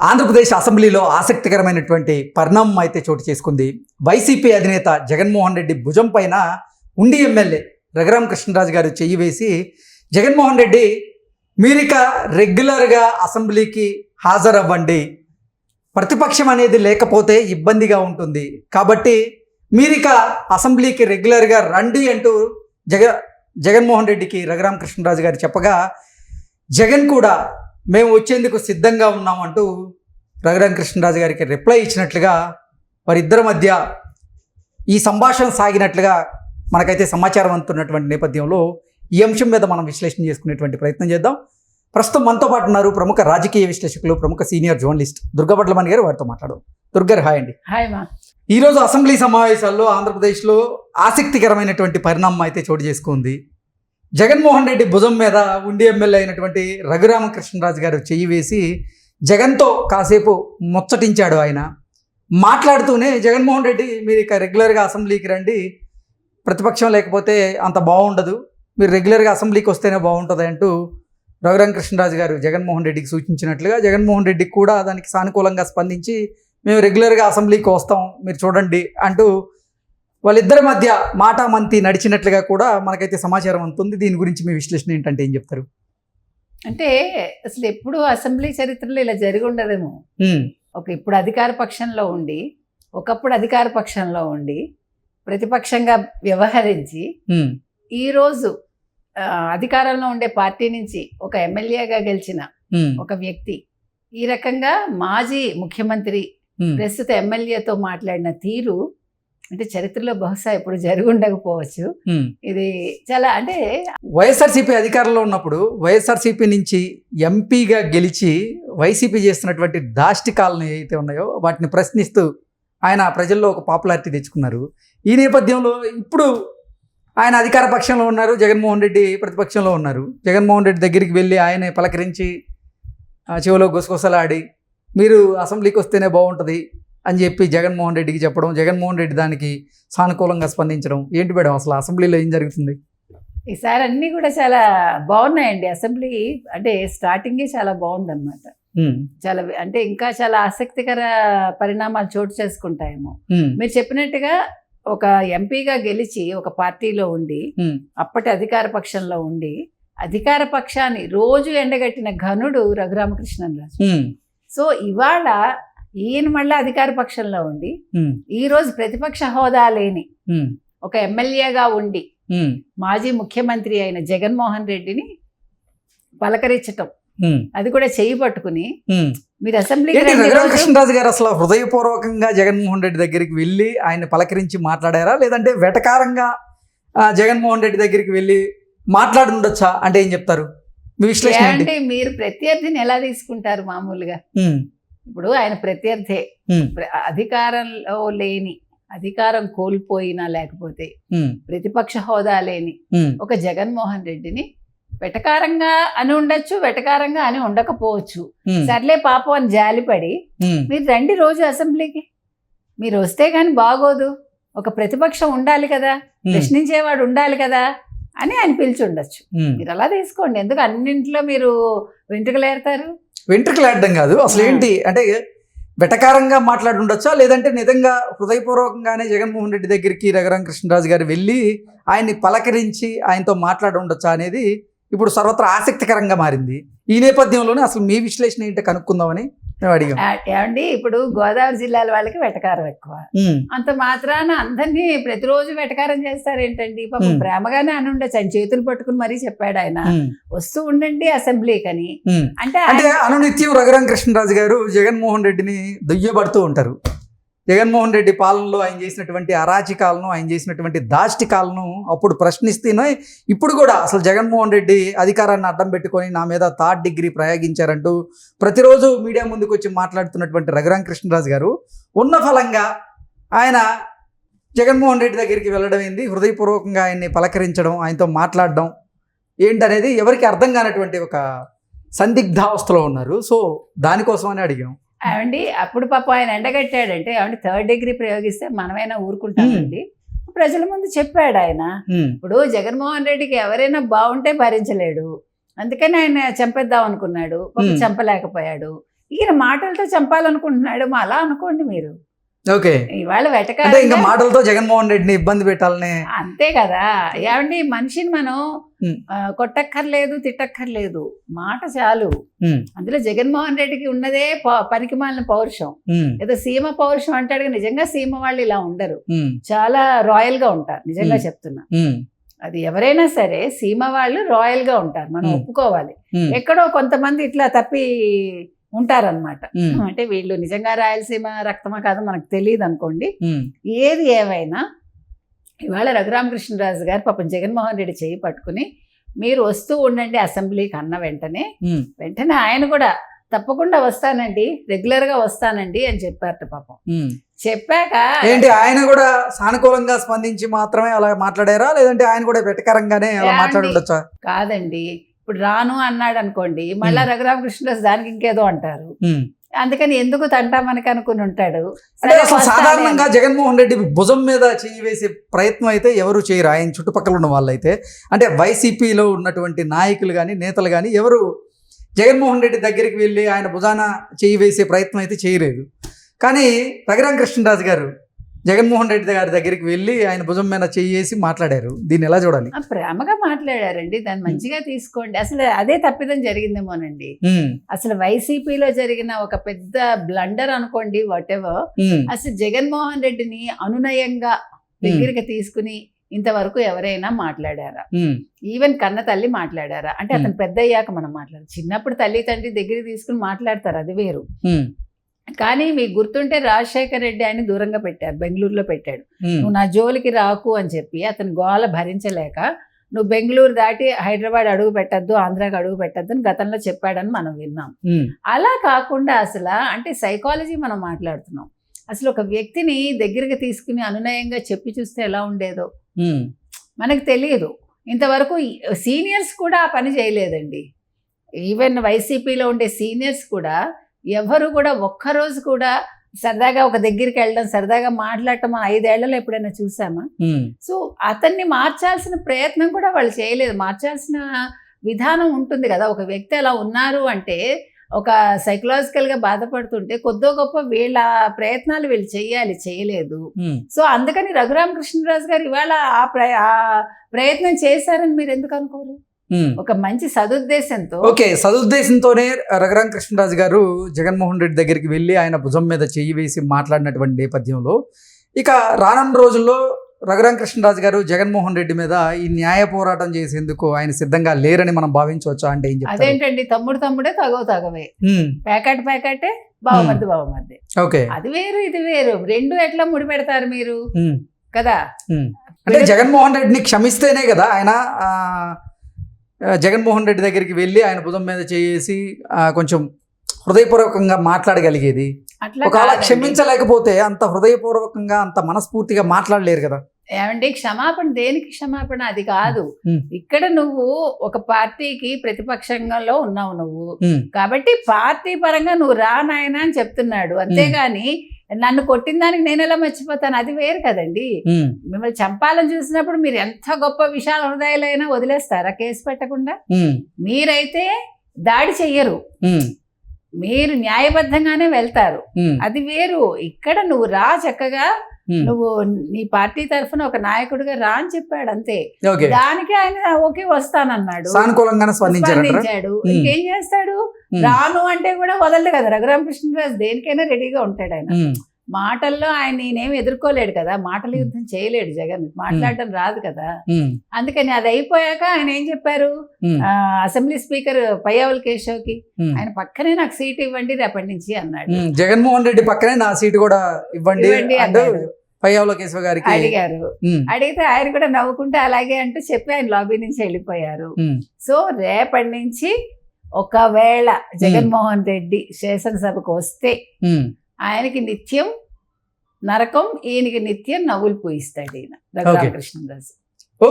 ఆంధ్రప్రదేశ్ అసెంబ్లీలో ఆసక్తికరమైనటువంటి పరిణామం అయితే చోటు చేసుకుంది. వైసీపీ అధినేత జగన్మోహన్ రెడ్డి భుజం పైన ఉండి ఎమ్మెల్యే రఘురామ కృష్ణరాజు గారు చెయ్యి వేసి జగన్మోహన్ రెడ్డి మీరిక రెగ్యులర్గా అసెంబ్లీకి హాజరవ్వండి. ప్రతిపక్షం అనేది లేకపోతే ఇబ్బందిగా ఉంటుంది. కాబట్టి మీరిక అసెంబ్లీకి రెగ్యులర్గా రండి అంటూ జగ జగన్మోహన్ రెడ్డికి రఘురామ కృష్ణరాజు గారు చెప్పగా జగన్ కూడా మేము వచ్చేందుకు సిద్ధంగా ఉన్నామంటూ రఘురామ కృష్ణరాజు గారికి రిప్లై ఇచ్చినట్లుగా వారిద్దరి మధ్య ఈ సంభాషణ సాగినట్లుగా మనకైతే సమాచారం అందుతున్నటువంటి నేపథ్యంలో ఈ అంశం మీద మనం విశ్లేషణ చేసుకునేటువంటి ప్రయత్నం చేద్దాం. ప్రస్తుతం మనతో పాటు ఉన్నారు ప్రముఖ రాజకీయ విశ్లేషకులు ప్రముఖ సీనియర్ జర్నలిస్ట్ దుర్గాపట్లమణి గారు వారితో మాట్లాడదాం. దుర్గారు హాయ్ అండి. హాయ్ మా ఈరోజు అసెంబ్లీ సమావేశాల్లో ఆంధ్రప్రదేశ్లో ఆసక్తికరమైనటువంటి పరిణామం అయితే చోటు చేసుకుంది. జగన్మోహన్ రెడ్డి భుజం మీద ఉండి ఎమ్మెల్యే అయినటువంటి రఘురామకృష్ణరాజు గారు చెయ్యి వేసి జగన్తో కాసేపు ముచ్చటించాడు ఆయన. మాట్లాడుతూనే జగన్మోహన్ రెడ్డి మీరు ఇక రెగ్యులర్గా అసెంబ్లీకి రండి ప్రతిపక్షం లేకపోతే అంత బాగుండదు మీరు రెగ్యులర్గా అసెంబ్లీకి వస్తేనే బాగుంటుంది అంటూ రఘురామకృష్ణరాజు గారు జగన్మోహన్ రెడ్డికి సూచించినట్లుగా జగన్మోహన్ రెడ్డికి కూడా దానికి సానుకూలంగా స్పందించి మేము రెగ్యులర్గా అసెంబ్లీకి వస్తాం మీరు చూడండి అంటూ వాళ్ళిద్దరి మధ్య మాటామంతి నడిచినట్లుగా కూడా మనకైతే సమాచారం అందుతుంది దీని గురించి మీ విశ్లేషణ ఏంటంటే ఏం చెప్తారు? అంటే అసలు ఎప్పుడు అసెంబ్లీ చరిత్రలో ఇలా జరిగి ఉండదేమో. ఒక ఇప్పుడు అధికార పక్షంలో ఉండి ఒకప్పుడు అధికార పక్షంలో ఉండి ప్రతిపక్షంగా వ్యవహరించి ఈరోజు అధికారంలో ఉండే పార్టీ నుంచి ఒక ఎమ్మెల్యేగా గెలిచిన ఒక వ్యక్తి ఈ రకంగా మాజీ ముఖ్యమంత్రి. ప్రస్తుత ఎమ్మెల్యేతో మాట్లాడిన తీరు అంటే చరిత్రలో బహుశా ఎప్పుడు జరిగి ఉండకపోవచ్చు. ఇది చాలా అంటే వైఎస్ఆర్సీపీ అధికారంలో ఉన్నప్పుడు వైఎస్ఆర్సీపీ నుంచి ఎంపీగా గెలిచి వైసీపీ చేస్తున్నటువంటి దాష్టికాలను ఏవైతే ఉన్నాయో వాటిని ప్రశ్నిస్తూ ఆయన ప్రజల్లో ఒక పాపులారిటీ తెచ్చుకున్నారు. ఈ నేపథ్యంలో ఇప్పుడు ఆయన అధికార పక్షంలో ఉన్నారు జగన్మోహన్ రెడ్డి ప్రతిపక్షంలో ఉన్నారు. జగన్మోహన్ రెడ్డి దగ్గరికి వెళ్ళి ఆయనే పలకరించి ఆ, చెవిలో గుసగుసలాడి మీరు అసెంబ్లీకి వస్తేనే బాగుంటుంది అని చెప్పి జగన్మోహన్ రెడ్డికి చెప్పడం జగన్మోహన్ రెడ్డి దానికి సానుకూలంగా స్పందించడం. ఏంటి మేడం అసలు అసెంబ్లీలో ఏం జరుగుతుంది? ఈసారి అన్నీ కూడా చాలా బాగున్నాయండి. అసెంబ్లీ అంటే స్టార్టింగే చాలా బాగుందన్నమాట. చాలా అంటే ఇంకా చాలా ఆసక్తికర పరిణామాలు చోటు చేసుకుంటాయేమో. మీరు చెప్పినట్టుగా ఒక ఎంపీగా గెలిచి ఒక పార్టీలో ఉండి. అప్పటి అధికార పక్షంలో ఉండి అధికార పక్షాన్ని రోజు ఎండగట్టిన ఘనుడు రఘురామకృష్ణరాజు ఉమ్, సో ఇవాళ ఈయన మళ్ళీ అధికార పక్షంలో ఉండి ఈ రోజు ప్రతిపక్ష హోదా లేని ఒక ఎమ్మెల్యేగా ఉండి మాజీ ముఖ్యమంత్రి అయిన జగన్మోహన్ రెడ్డిని పలకరించటం. అది కూడా చేయి పట్టుకుని. మీరు రోజు. కృష్ణరాజు గారు అసలు హృదయపూర్వకంగా జగన్మోహన్ రెడ్డి దగ్గరికి వెళ్ళి ఆయన పలకరించి మాట్లాడారా? లేదంటే వెటకారంగా జగన్మోహన్ రెడ్డి దగ్గరికి వెళ్ళి మాట్లాడి ఉండొచ్చా అంటే ఏం చెప్తారు? ఏమంటే మీరు ప్రత్యర్థిని ఎలా తీసుకుంటారు మామూలుగా? ఇప్పుడు ఆయన ప్రత్యర్థే. అధికారంలో లేని అధికారం కోల్పోయినా లేకపోతే ప్రతిపక్ష హోదా లేని ఒక జగన్మోహన్ రెడ్డిని వెటకారంగా అని ఉండొచ్చు వెటకారంగా అని ఉండకపోవచ్చు. సర్లే పాపం అని జాలిపడి మీరు రండి రోజు అసెంబ్లీకి. మీరు వస్తే కానీ బాగోదు. ఒక ప్రతిపక్షం ఉండాలి కదా ప్రశ్నించేవాడు ఉండాలి కదా అని ఆయన పిలిచి ఉండొచ్చు. మీరు అలా తీసుకోండి. ఎందుకు అన్నింట్లో మీరు వెంట్రుకలేరుతారు? వెంట్రుకలు ఆడడం కాదు. అసలు. ఏంటి అంటే వెటకారంగా మాట్లాడి ఉండొచ్చా లేదంటే నిజంగా హృదయపూర్వకంగానే జగన్మోహన్ రెడ్డి దగ్గరికి రఘురామ కృష్ణరాజు గారు వెళ్ళి ఆయన్ని పలకరించి ఆయనతో మాట్లాడి ఉండొచ్చా అనేది ఇప్పుడు సర్వత్రా ఆసక్తికరంగా మారింది. ఈ నేపథ్యంలోనే అసలు మీ విశ్లేషణ ఏంటో కనుక్కుందామని ఏమండి ఇప్పుడు గోదావరి జిల్లాల వాళ్ళకి వెటకారం ఎక్కువ. అంత మాత్రాన అందరినీ ప్రతిరోజు వెటకారం చేస్తారేంటండి? పాపం మ్. ప్రేమగానే అని ఉండొచ్చు. ఆయన చేతులు పట్టుకుని మరీ చెప్పాడు ఆయన. వస్తూ ఉండండి అసెంబ్లీకి అని ఉమ్. అంటే అనునిత్యం రఘురామ కృష్ణరాజు గారు జగన్మోహన్ రెడ్డిని దుయ్యబడుతూ ఉంటారు. జగన్మోహన్ రెడ్డి పాలనలో ఆయన చేసినటువంటి అరాచకాలను ఆయన చేసినటువంటి దాష్టికాలను అప్పుడు ప్రశ్నిస్తేనే ఇప్పుడు కూడా అసలు జగన్మోహన్ రెడ్డి అధికారాన్ని అడ్డం పెట్టుకొని నా మీద థర్డ్ డిగ్రీ ప్రయోగించారంటూ ప్రతిరోజు మీడియా ముందుకు వచ్చి మాట్లాడుతున్నటువంటి రఘురామ కృష్ణరాజు గారు ఉన్న ఫలంగా ఆయన జగన్మోహన్ రెడ్డి దగ్గరికి వెళ్ళడం ఏంది? హృదయపూర్వకంగా ఆయన్ని పలకరించడం ఆయనతో మాట్లాడడం ఏంటనేది ఎవరికి అర్థం కానటువంటి ఒక సందిగ్ధావస్థలో ఉన్నారు. సో దానికోసమని అడిగాం. ఏమండి? అప్పుడు పాప ఆయన ఎండగట్టాడంటే ఏమండి థర్డ్ డిగ్రీ ప్రయోగిస్తే మనమైనా ఊరుకుంటామండి. ప్రజల ముందు చెప్పాడు ఆయన. ఇప్పుడు జగన్మోహన్ రెడ్డికి ఎవరైనా బాగుంటే భరించలేడు. అందుకని ఆయన చంపేద్దాం అనుకున్నాడు. చంపలేకపోయాడు. ఈయన మాటలతో చంపాలనుకుంటున్నాడు మా అలా అనుకోండి మీరు. ఓకే. ఇవాళ అంటే ఇంకా మాటలతో జగన్మోహన్ రెడ్డిని ఇబ్బంది పెట్టాలని. అంతే కదా. ఏమండి మనిషిని మనం కొట్టక్కర్లేదు తిట్టక్కర్లేదు. మాట చాలు. అందులో జగన్మోహన్ రెడ్డికి ఉన్నదే ప- పనికిమాలిన పౌరుషం. ఏదో సీమ పౌరుషం అంటాడు నిజంగా సీమ వాళ్ళు ఇలా ఉండరు. చాలా రాయల్గా ఉంటారు నిజంగా. చెప్తున్నా. అది ఎవరైనా సరే సీమ వాళ్ళు రాయల్గా ఉంటారు. మనం. ఒప్పుకోవాలి. ఎక్కడో కొంతమంది ఇట్లా తప్పి ఉంటారన్నమాట. ఉమ్, అంటే వీళ్ళు నిజంగా రాయలసీమ రక్తమా కాదో మనకు తెలియదు అనుకోండి. ఏది ఏమైనా ఇవాళ రఘురామకృష్ణరాజు గారు పాపం జగన్మోహన్ రెడ్డి చేయి పట్టుకుని మీరు వస్తూ ఉండండి అసెంబ్లీకి అన్న వెంటనే. వెంటనే ఆయన కూడా తప్పకుండా వస్తానండి రెగ్యులర్గా వస్తానండి అని చెప్పారట పాపం. చెప్పాక ఏంటి ఆయన కూడా సానుకూలంగా స్పందించి మాత్రమే అలా మాట్లాడారా? లేదంటే ఆయన కూడా వెటకరంగానే అలా ఏమండి? మాట్లాడి ఉండొచ్చా కాదండి. ఇప్పుడు రాను అన్నాడు అనుకోండి మళ్ళా ఉమ్. రఘురామకృష్ణరాజు దానికి ఇంకేదో అంటారు. అందుకని ఎందుకు తంటా మనకి అనుకుని ఉంటాడు సాధారణంగా. జగన్మోహన్ రెడ్డి భుజం మీద చేయి వేసే ప్రయత్నం అయితే ఎవరు చేయరు ఆయన చుట్టుపక్కల ఉన్న వాళ్ళైతే అంటే వైసీపీలో ఉన్నటువంటి నాయకులు కానీ నేతలు కానీ ఎవరు జగన్మోహన్ రెడ్డి దగ్గరికి వెళ్ళి ఆయన భుజాన చేయి వేసే ప్రయత్నం అయితే చేయలేదు కానీ రఘురామ కృష్ణరాజు గారు జగన్మోహన్ రెడ్డి గారి దగ్గరికి వెళ్ళి ఆయన భుజం మీద చేయి వేసి మాట్లాడారు. దీన్ని ఎలా చూడాలి? ప్రేమగా మాట్లాడారండి. దాన్ని మంచిగా తీసుకోండి. అసలు అదే తప్పిదం జరిగిందేమోనండి. అసలు వైసీపీలో జరిగిన ఒక పెద్ద బ్లండర్ అనుకోండి వాట్ ఎవర్ అసలు జగన్మోహన్ రెడ్డిని అనునయంగా దగ్గరికి తీసుకుని ఇంతవరకు ఎవరైనా మాట్లాడారా? ఈవెన్ కన్న తల్లి మాట్లాడారా? అంటే అతను పెద్ద అయ్యాక మనం మాట్లాడు చిన్నప్పుడు తల్లి తండ్రి దగ్గర తీసుకుని మాట్లాడతారు అది వేరు. కానీ మీకు గుర్తుంటే రాజశేఖర్ రెడ్డి ఆయన దూరంగా పెట్టారు బెంగళూరులో పెట్టాడు. నువ్వు నా జోలికి రాకు అని చెప్పి అతని గోల భరించలేక నువ్వు బెంగళూరు దాటి హైదరాబాద్ అడుగు పెట్టద్దు ఆంధ్రాకి అడుగు పెట్టద్దు అని గతంలో చెప్పాడని మనం విన్నాం. అలా కాకుండా అసలు అంటే సైకాలజీ మనం మాట్లాడుతున్నాం. అసలు ఒక వ్యక్తిని దగ్గరికి తీసుకుని అనునయంగా చెప్పి చూస్తే ఎలా ఉండేదో? మనకు తెలియదు. ఇంతవరకు సీనియర్స్ కూడా ఆ పని చేయలేదండి. ఈవెన్ వైసీపీలో ఉండే సీనియర్స్ కూడా ఎవరు కూడా ఒక్కరోజు కూడా సరదాగా ఒక దగ్గరికి వెళ్ళడం సరదాగా మాట్లాడటం మనం ఐదేళ్ళలో ఎప్పుడైనా చూసామా? సో అతన్ని మార్చాల్సిన ప్రయత్నం కూడా వాళ్ళు చేయలేదు. మార్చాల్సిన విధానం ఉంటుంది కదా. ఒక వ్యక్తి అలా ఉన్నారు అంటే ఒక సైకలాజికల్గా బాధపడుతుంటే కొద్దో గొప్ప వీళ్ళ ప్రయత్నాలు వీళ్ళు చేయాలి చేయలేదు. సో అందుకని రఘురామకృష్ణరాజు గారు ఇవాళ ఆ ప్ర ఆ ప్రయత్నం చేశారని మీరు ఎందుకు అనుకోరు. ఒక మంచి సదుద్దేశంతో ఓకే సదుద్దేశంతోనే రఘురామ కృష్ణరాజు గారు జగన్మోహన్ రెడ్డి దగ్గరికి వెళ్ళి ఆయన భుజం మీద చెయ్యి వేసి మాట్లాడినటువంటి నేపథ్యంలో ఇక రానున్న రోజుల్లో రఘురామ కృష్ణరాజు గారు జగన్మోహన్ రెడ్డి మీద ఈ న్యాయ పోరాటం చేసేందుకు ఆయన సిద్ధంగా లేరని మనం భావించవచ్చా అంటే ఏం అదేంటండి తమ్ముడు తమ్ముడే తగవు తగవే. Packet ప్యాకెటే బావమద్ది బావమద్ది okay. అది వేరు ఇది వేరు. రెండు ఎట్లా ముడిపెడతారు మీరు? ఉమ్, కదా. అంటే జగన్మోహన్ రెడ్డిని క్షమిస్తేనే కదా ఆయన జగన్మోహన్ రెడ్డి దగ్గరికి వెళ్ళి ఆయన భుజం మీద చేసి కొంచెం హృదయపూర్వకంగా మాట్లాడగలిగేది. ఒకవేళ. క్షమించలేకపోతే అంత హృదయపూర్వకంగా అంత మనస్ఫూర్తిగా మాట్లాడలేరు కదా. ఏమండి క్షమాపణ దేనికి క్షమాపణ? అది కాదు. ఇక్కడ నువ్వు ఒక పార్టీకి ప్రతిపక్షంలో ఉన్నావు నువ్వు. కాబట్టి పార్టీ పరంగా నువ్వు రా నాయనా అని చెప్తున్నాడు. అంతేగాని నన్ను కొట్టిన దానికి నేను ఎలా మర్చిపోతాను? అది వేరు కదండి. మిమ్మల్ని చంపాలని చూసినప్పుడు మీరు ఎంత గొప్ప విశాల హృదయాలైనా వదిలేస్తారా కేసు పెట్టకుండా? మీరైతే దాడి చెయ్యరు. మీరు న్యాయబద్ధంగానే వెళ్తారు. అది వేరు. ఇక్కడ నువ్వు రా చక్కగా. నువ్వు నీ పార్టీ తరఫున ఒక నాయకుడిగా రా అని చెప్పాడు అంతే. దానికి ఆయన ఓకే వస్తానన్నాడు. సానుకూలంగానే స్పందించాడు. ఉమ్. ఇంకేం చేస్తాడు? ఉమ్, రాను అంటే కూడా వదలడు కదా. రఘురామకృష్ణరాజు దేనికైనా రెడీగా ఉంటాడు ఆయన. మాటల్లో ఆయన నేనేం ఎదుర్కోలేడు కదా. మాటల యుద్ధం చేయలేడు జగన్. మాట్లాడడం రాదు కదా. అందుకని అది అయిపోయాక ఆయన ఏం చెప్పారు? అసెంబ్లీ స్పీకర్ పయ్యావుల కేశవ్కి ఉమ్, ఆయన పక్కనే నాకు సీట్ ఇవ్వండి రేపటి నుంచి అన్నాడు. జగన్మోహన్ రెడ్డి పక్కనే నా సీటు కూడా ఇవ్వండి ఇవ్వండి అన్నాడు. పయ్యావుల కేశవ గారికి అడిగారు. అడిగితే ఆయన కూడా నవ్వుకుంటే అలాగే అంటూ చెప్పి ఆయన లాబీ నుంచి వెళ్ళిపోయారు. సో రేపటి నుంచి ఒకవేళ జగన్మోహన్ రెడ్డి శాసనసభకు వస్తే. ఆయనకి నిత్యం నరకం ఈయనకి నిత్యం నవ్వులు పూయిస్తాడు ఈయన రఘురామకృష్ణరాజు